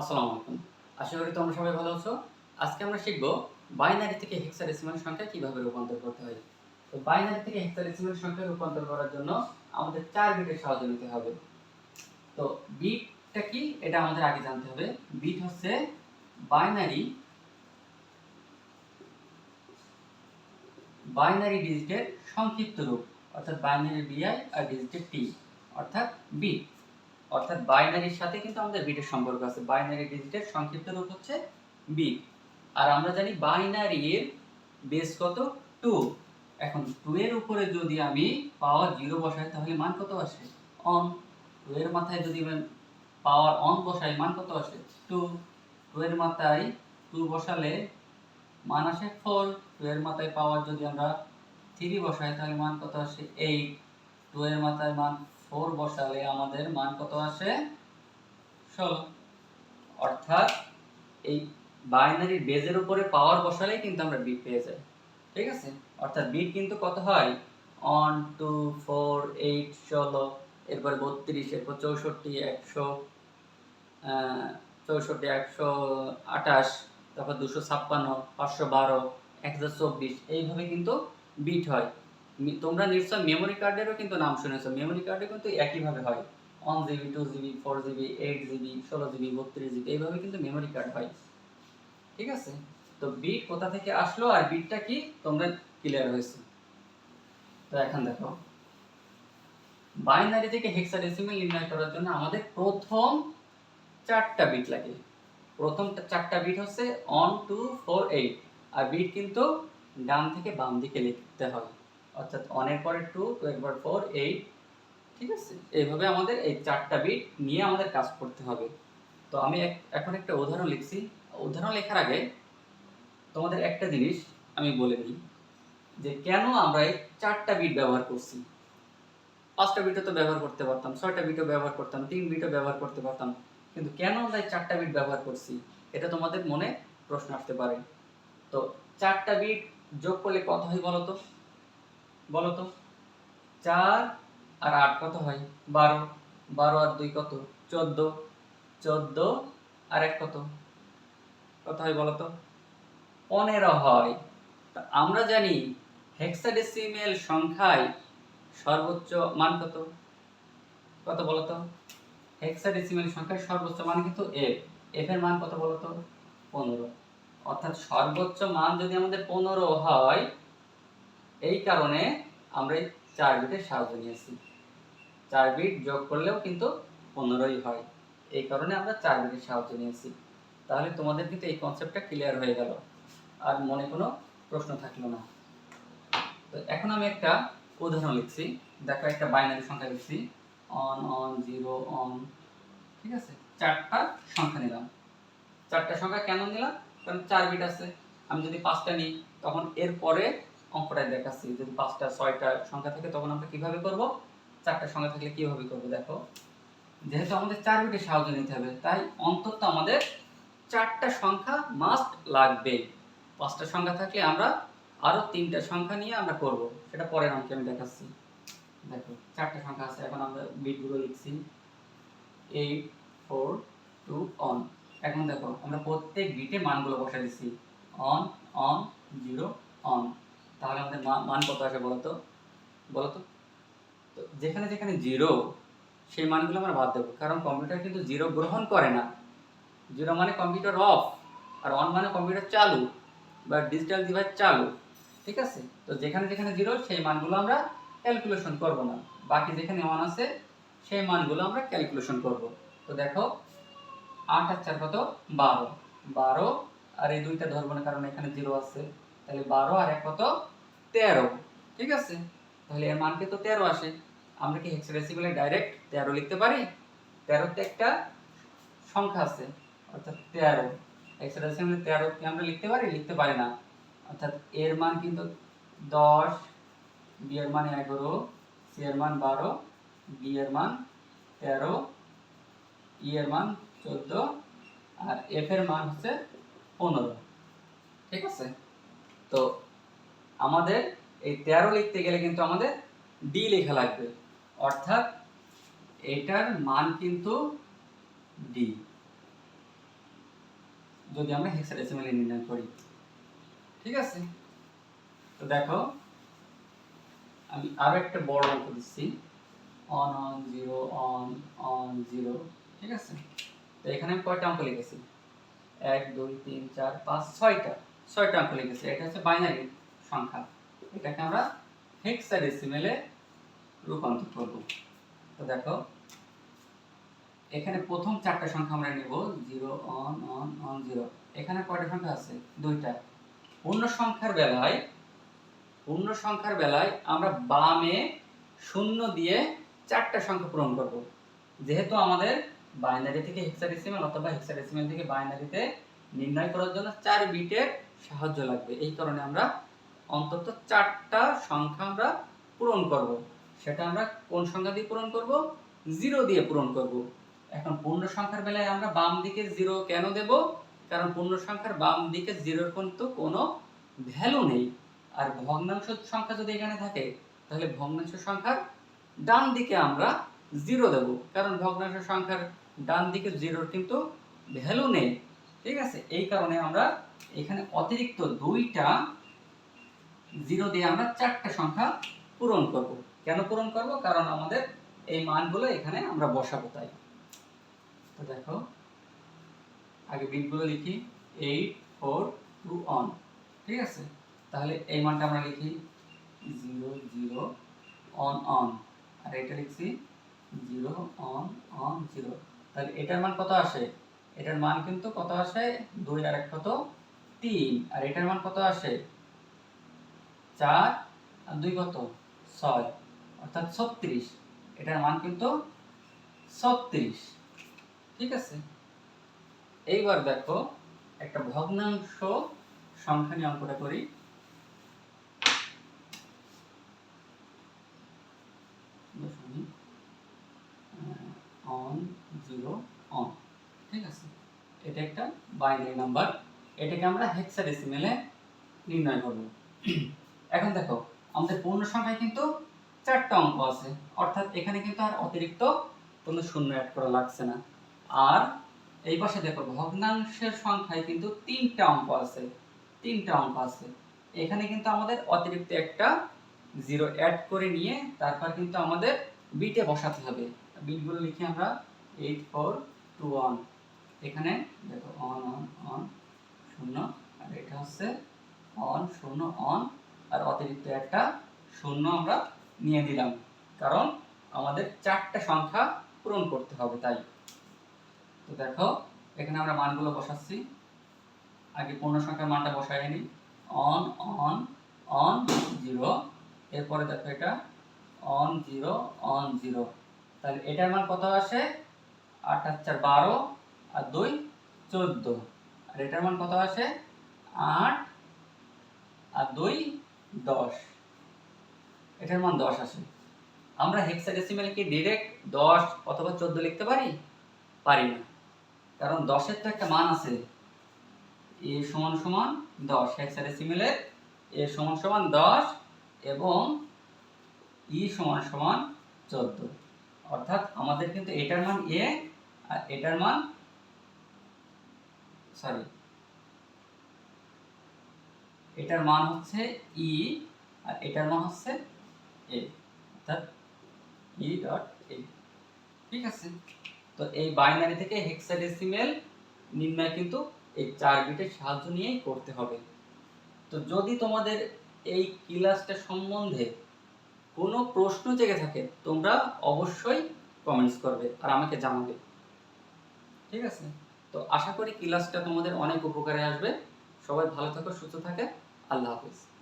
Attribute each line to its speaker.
Speaker 1: আসসালামু আলাইকুম। আশা করি তোমরা সবাই ভালো আছো। আজকে আমরা শিখব বাইনারি থেকে হেক্সাডেসিমাল সংখ্যা কীভাবে রূপান্তর করতে হয়। তো বাইনারি থেকে হেক্সাডেসিমাল সংখ্যা রূপান্তর করার জন্য আমাদের চার বিটের সাহায্য নিতে হবে। তো বিটটা কি? এটা আমাদের আগে জানতে হবে। বিট হচ্ছে বাইনারি বাইনারি ডিজিটের সংক্ষিপ্ত রূপ, অর্থাৎ বাইনারি বিআই আর ডিজিটের টি, অর্থাৎ বিট। অর্থাৎ বাইনারির সাথে কিন্তু আমাদের বিটের সম্পর্ক আছে। বাইনারি ডিজিটের সংক্ষিপ্ত রূপ হচ্ছে বিট আর আমরা জানি বাইনারির বেস কত? টু এখন টু এর উপরে যদি আমি পাওয়ার জিরো বসাই, তাহলে মান কত আসে? অন টু এর মাথায় যদি পাওয়ার অন বসাই, মান কত আসে? টু টু এর মাথায় টু বসালে মান আসে ফোর টু এর মাথায় পাওয়ার যদি আমরা থ্রি বসাই, তাহলে মান কত আসে এইট টু এর মাথায় মান ফোর বসালে আমাদের মান কত আসে? ষোলো। অর্থাৎ এই বাইনারি বেজের উপরে পাওয়ার বসালেই কিন্তু আমরা বিট পেয়ে যাই। ঠিক আছে? অর্থাৎ বিট কিন্তু কত হয়? ওয়ান, টু, ফোর, এইট, ষোলো, এরপর বত্রিশ, এরপর চৌষট্টি, একশো চৌষট্টি, একশো আঠাশ, তারপর দুশো ছাপ্পান্ন, পাঁচশো বারো, এক হাজার চব্বিশ, এইভাবে কিন্তু বিট হয়। তোমরা নিশ্চয় মেমোরি কার্ডেরও কিন্তু নাম শুনেছো। মেমোরি কার্ডে কিন্তু একইভাবে হয়। One GB two GB four GB eight GB ষোলো জিবি বত্রিশ জিবি এইভাবে কিন্তু মেমোরি কার্ড হয়। ঠিক আছে? তো বিট কোথা থেকে আসলো আর বিটটা কি? তোমরা ক্লিয়ার হয়েছে। তো এখন দেখো। বাইনারি থেকে হেক্সাডেসিমাল নির্ণয় করার জন্য আমাদের প্রথম চারটা বিট লাগে। প্রথম চারটা বিট হচ্ছে অন টু ফোর এইট আর বিট কিন্তু ডান থেকে বাম দিকে লিখতে হবে। অর্থাৎ অনের পরে টু টু এর ফোর এইট ঠিক আছে? এইভাবে আমাদের এই চারটা বিট নিয়ে আমাদের কাজ করতে হবে। তো আমি এখন একটা উদাহরণ লিখছি। উদাহরণ লেখার আগে তোমাদের একটা জিনিস আমি বলে দিই, যে কেন আমরা এই চারটা বিট ব্যবহার করছি? পাঁচটা বিটও তো ব্যবহার করতে পারতাম, ছয়টা বিটও ব্যবহার করতাম, তিন বিটও ব্যবহার করতে পারতাম। কিন্তু কেন আমরা এই চারটা বিট ব্যবহার করছি? এটা তোমাদের মনে প্রশ্ন আসতে পারে। তো চারটা বিট যোগ করলে কত হয় বলো তো বলো তো। চার আর আট কত হয়? বারো। বারো আর দুই কত? চোদ্দ। চোদ্দ আর এক কত? কত হয় বলো তো? পনেরো হয়। তা আমরা জানি হেক্সাডেসিমেল সংখ্যায় সর্বোচ্চ মান কত? কত বলো তো? হেক্সাডেসিমেল সংখ্যার সর্বোচ্চ মান কিন্তু এফ এফ এর মান কত বলো তো? পনেরো। অর্থাৎ সর্বোচ্চ মান যদি আমাদের পনেরো হয় এই কারণে আমরা এই চার বিটের সাহায্য নিয়েছি। চার বিট যোগ করলেও কিন্তু পনেরোই হয়। এই কারণে আমরা চার বিটের সাহায্য নিয়েছি। তাহলে তোমাদের কিন্তু এই কনসেপ্টটা ক্লিয়ার হয়ে গেল। আর মনে কোনো প্রশ্ন থাকল না। তো এখন আমি একটা উদাহরণ লিখছি। দেখো একটা বাইনারি সংখ্যা লিখছি। অন অন জিরো অন ঠিক আছে? চারটা সংখ্যা নিলাম। চারটা সংখ্যা কেন নিলাম? কারণ চার বিট আছে। আমি যদি পাঁচটা নিই, তখন এর পরে অঙ্কটায় দেখাচ্ছি, যদি পাঁচটা, ছয়টা সংখ্যা থাকে, তখন আমরা কীভাবে করব? চারটা সংখ্যা থাকলে কীভাবে করব? দেখো, যেহেতু আমাদের চার বিটের সাহায্য নিতে হবে, তাই অন্তত আমাদের চারটা সংখ্যা মাস্ট লাগবে। পাঁচটা সংখ্যা থাকলে আমরা আরও তিনটা সংখ্যা নিয়ে আমরা করব। সেটা পরের অঙ্কে আমি দেখাচ্ছি। দেখো, চারটা সংখ্যা আছে, এখন আমরা বিটগুলো লিখছি। এইট ফোর টু অন এখন দেখো, আমরা প্রত্যেক বিটে মানগুলো বসা দিচ্ছি। অন অন জিরো অন তাহলে আমাদের মান কত আসে বলো তো বলো তো যেখানে যেখানে জিরো সেই মানগুলো আমরা বাদ দেবো। কারণ কম্পিউটার কিন্তু জিরো গ্রহণ করে না। জিরো মানে কম্পিউটার অফ আর অন মানে কম্পিউটার চালু, বা ডিজিটাল ডিভাইস চালু। ঠিক আছে? তো যেখানে যেখানে জিরো সেই মানগুলো আমরা ক্যালকুলেশন করব না। বাকি যেখানে অন আছে, সেই মানগুলো আমরা ক্যালকুলেশন করব। তো দেখো, আট আর চার কত? বারো। বারো, আর এই দুইটা ধরবো না, কারণ এখানে জিরো আছে। তাহলে বারো আর এক কত? তেরো, ঠিক আছে? তাহলে এর মানকে তো তেরো আসে। আমরা কি হেক্সাডেসিমেলে ডাইরেক্ট তেরো লিখতে পারি? তেরোতে একটা সংখ্যা আছে, অর্থাৎ তেরো। হেক্সাডেসিমেলে তেরো কি আমরা লিখতে পারি? লিখতে পারি না। অর্থাৎ এর মান কিন্তু দশ বি এর মান এগারো সি এর মান বারো ডি এর মান তেরো ই এর মান চোদ্দ, আর এফ এর মান হচ্ছে পনেরো। ঠিক আছে? তো আমাদের এই তেরো লিখতে গেলে কিন্তু আমাদের ডি লেখা লাগবে। অর্থাৎ এটার মান কিন্তু ডি যদি আমরা হেক্সাডেসিমেলে নির্ণয় করি। ঠিক আছে? তো দেখো, আমি আরও একটা বড় অঙ্ক দিচ্ছি। One one zero one one zero ঠিক আছে? তো এখানে আমি কয়টা অঙ্ক লিখেছি? এক, দুই, তিন, চার, পাঁচ, ছয়টা। ছয়টা অঙ্ক লিখেছি। এটা হচ্ছে বাইনারি সংখ্যা। এটাকে আমরা হেক্সাডেসিমেলে রূপান্তর করব। তো দেখো, এখানে প্রথম চারটা সংখ্যা আমরা নেব zero one one one zero এখানে কয়টা সংখ্যা আছে? দুইটা। পূর্ণ সংখ্যার বেলায়, পূর্ণ সংখ্যার বেলায় আমরা বামে শূন্য দিয়ে চারটা সংখ্যা পূরণ করব। যেহেতু আমাদের বাইনারি থেকে হেক্সাডেসিমাল অথবা হেক্সাডেসিমাল থেকে বাইনারিতে নির্ণয় করার জন্য চার বিটের সাহায্য লাগবে। এই কারণে আমরা অন্তত চারটা সংখ্যা আমরা পূরণ করব। সেটা আমরা কোন সংখ্যা দিয়ে পূরণ করব? জিরো দিয়ে পূরণ করব। এখন পূর্ণ সংখ্যার বেলায় আমরা বাম দিকে জিরো কেন দেব? কারণ পূর্ণ সংখ্যার বাম দিকে জিরোর কিন্তু কোনো ভ্যালু নেই। আর ভগ্নাংশ সংখ্যা যদি এখানে থাকে, তাহলে ভগ্নাংশ সংখ্যার ডান দিকে আমরা জিরো দেব। কারণ ভগ্নাংশ সংখ্যার ডান দিকে জিরোর কিন্তু ভ্যালু নেই। ঠিক আছে? এই কারণে আমরা এখানে অতিরিক্ত দুইটা জিরো দিয়ে আমরা চারটা সংখ্যা পূরণ করব। কেন পূরণ করব? কারণ আমাদের এই মানগুলো এখানে আমরা বসাবো তাই। তো দেখো, আগে বিটগুলো লিখি এইট ফোর টু অন ঠিক আছে? তাহলে এই মানটা আমরা লিখি জিরো জিরো অন অন আর এটা লিখছি জিরো অন অন জিরো তাহলে এটার মান কত আসে? এটার মান কিন্তু কত আসে? দুই আর এক কত? তিন, আর এটার মান কত আসে? চার আর দুই কত? ছয়। অর্থাৎ ছত্রিশ। এটার মান কিন্তু ছত্রিশ। ঠিক আছে? এইবার দেখো, একটা ভগ্নাংশ সংখ্যা নিয়ে অঙ্কটা করি। অন জিরো অন ঠিক আছে? এটা একটা বাইনারি নাম্বার এটাকে আমরা হেক্সাডেসিমেলে নির্ণয় করব। এখন দেখো, আমাদের পূর্ণ সংখ্যায় কিন্তু চারটা অঙ্ক আছে। অর্থাৎ এখানে কিন্তু আর অতিরিক্ত কোনো শূন্য অ্যাড করা লাগছে না। আর এই পাশে দেখো, ভগ্নাংশের সংখ্যায় কিন্তু তিনটা অঙ্ক আছে। তিনটা অঙ্ক আছে। এখানে কিন্তু আমাদের অতিরিক্ত একটা জিরো অ্যাড করে নিয়ে তারপর কিন্তু আমাদের বিটে বসাতে হবে। বিটগুলো লিখি আমরা এইট ফোর টু ওয়ান এখানে দেখো অন অন অন শূন্য। আর এটা হচ্ছে অন শূন্য অন আর অতিরিক্ত একটা শূন্য আমরা নিয়ে দিলাম কারণ আমাদের চারটা সংখ্যা পূরণ করতে হবে তাই। তো দেখো, এখানে আমরা মানগুলো বসাচ্ছি। আগে পূর্ণ সংখ্যার মানটা বসাই নি অন অন অন, জিরো। এরপরে দেখো এটা। One, zero one, zero. তাহলে এটার মান কত আসে? আর চার, বারো আর দুই, চোদ্দ। আর এটার মান কত আসে? আট আর দুই দশ। এটার মান দশ আসে আমরা হেক্সাডেসিমেল কি ডিরেক্ট দশ অথবা চোদ্দ লিখতে পারি? পারি না। কারণ দশের তো একটা মান আছে। এ সমান সমান দশ। হেক্সাডেসিমেলের এ সমান সমান দশ এবং ই সমান সমান চোদ্দ। অর্থাৎ আমাদের কিন্তু এটার মান এ আর এটার মান সরি এটার মান হচ্ছে ই আর এটার মান হচ্ছে এ অর্থাৎ ই ডট এ ঠিক আছে? তো এই বাইনারি থেকে হেক্সাডেসিমেল নির্ণয় কিন্তু এই চার বিটের সাহায্য নিয়েই করতে হবে। তো যদি তোমাদের এই ক্লাসটা সম্বন্ধে কোনো প্রশ্ন জেগে থাকে, তোমরা অবশ্যই কমেন্টস করবে আর আমাকে জানাবে। ঠিক আছে? তো আশা করি ক্লাসটা তোমাদের অনেক উপকারে আসবে। সবাই ভালো থাকো, সুস্থ থাকে। আল্লাহ হাফিজ।